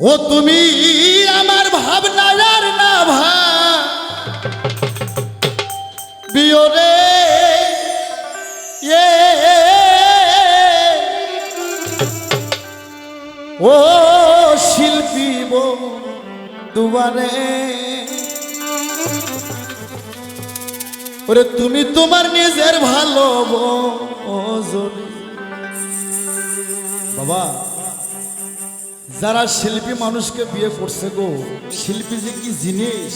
ও তুমি আমার ভাবনা আর না ভা ও শিল্পী দুবারে ওরে তুমি তোমার নিজের ভালো বাবা যারা শিল্পী মানুষকে বিয়ে করছে গো, শিল্পী যে কি জিনিস?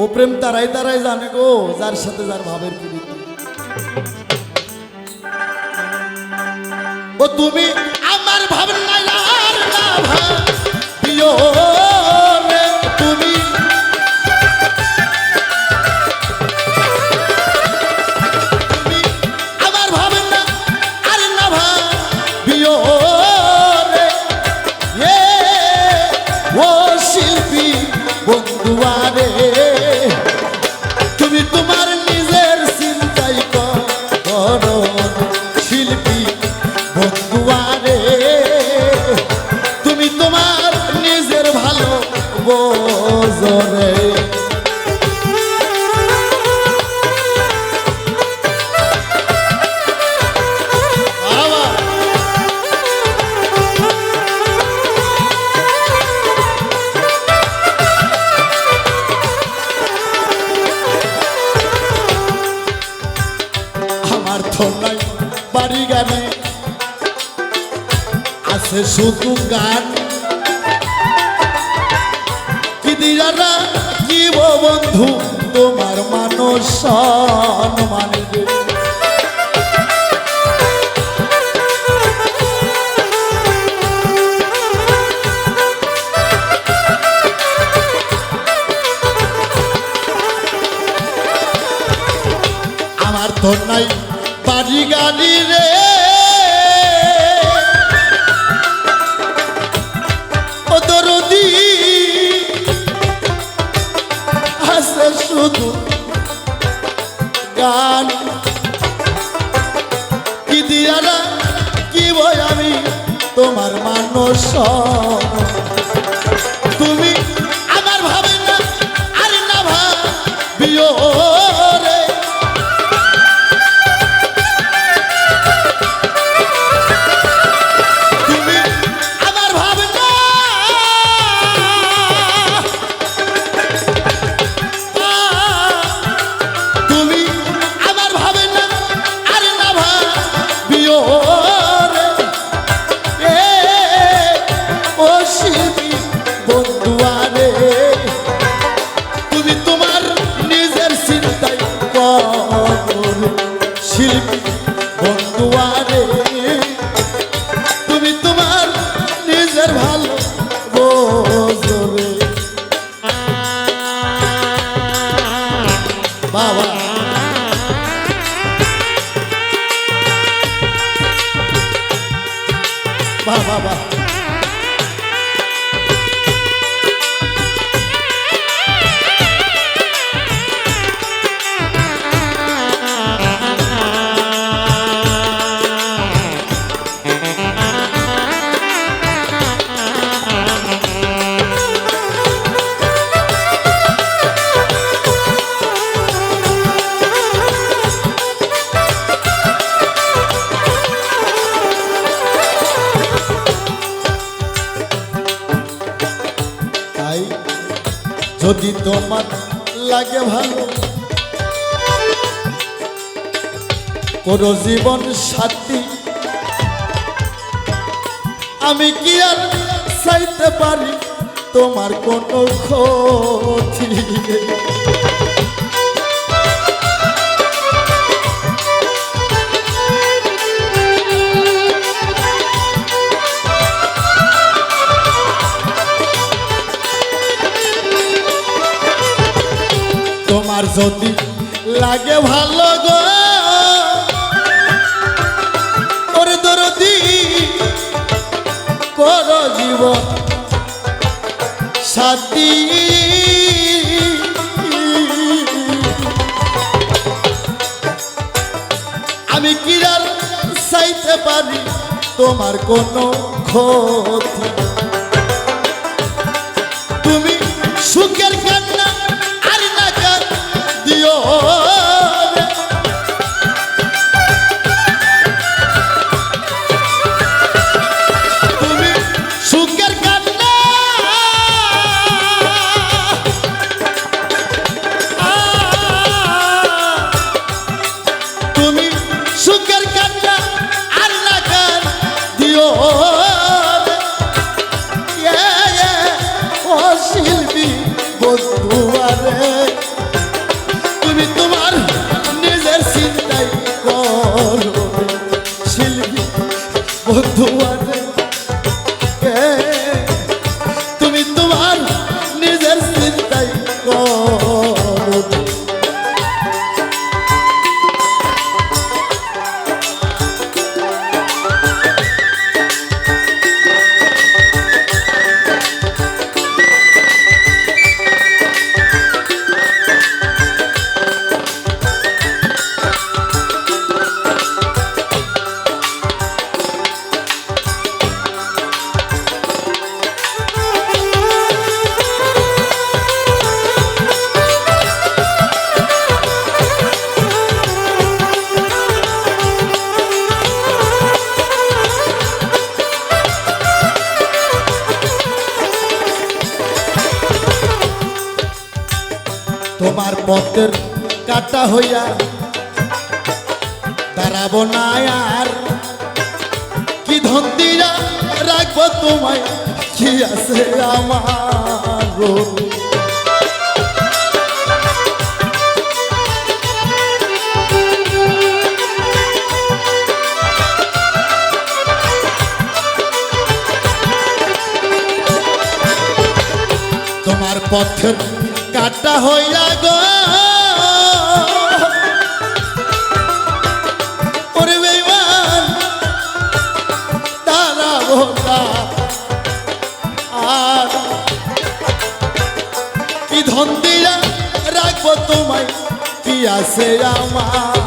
ও প্রেম তারাই তারাই জানে গো, যার সাথে যার ভাবের প্রীতি ও তুমি আমার ভাবনা তুমি বাড়ি গাড়ি আছে শুধু গান। কি দিয়ারা জীব বন্ধু, তোমার মানুষ মানবে আমার তো নাই। বাড়ি রে। শুধু গান। কি দিয়ারা কি বই আমি তোমার মানুষ বাহ বাহ বাহ যদি তোমার লাগে ভালো, কোনো জীবন সাথী, আমি কি আর চাইতে পারি? তোমার কোন ক্ষতি তোমার যদি লাগে ভালো গো ওরে দরদি কর জীবন সাথী। আমি কিরার চাইতে পারি তোমার কোনো ক্ষতি? বন্ধু তোমার পথের কাটা হইয়া দাঁড়াব না আর। কি ধন্দিরা রাখব তোমায়, কি আছে আমার পথের কাটা হইলা গো। আর কি ধন দিয়া রাখব তোমায় কি আছে আমার?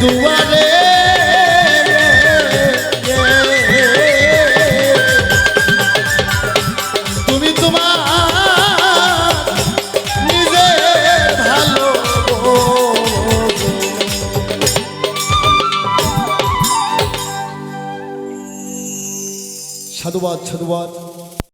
দুয়ারে তুমি তোমার নিজে ভালো সাধুবাদ সাধুবাদ।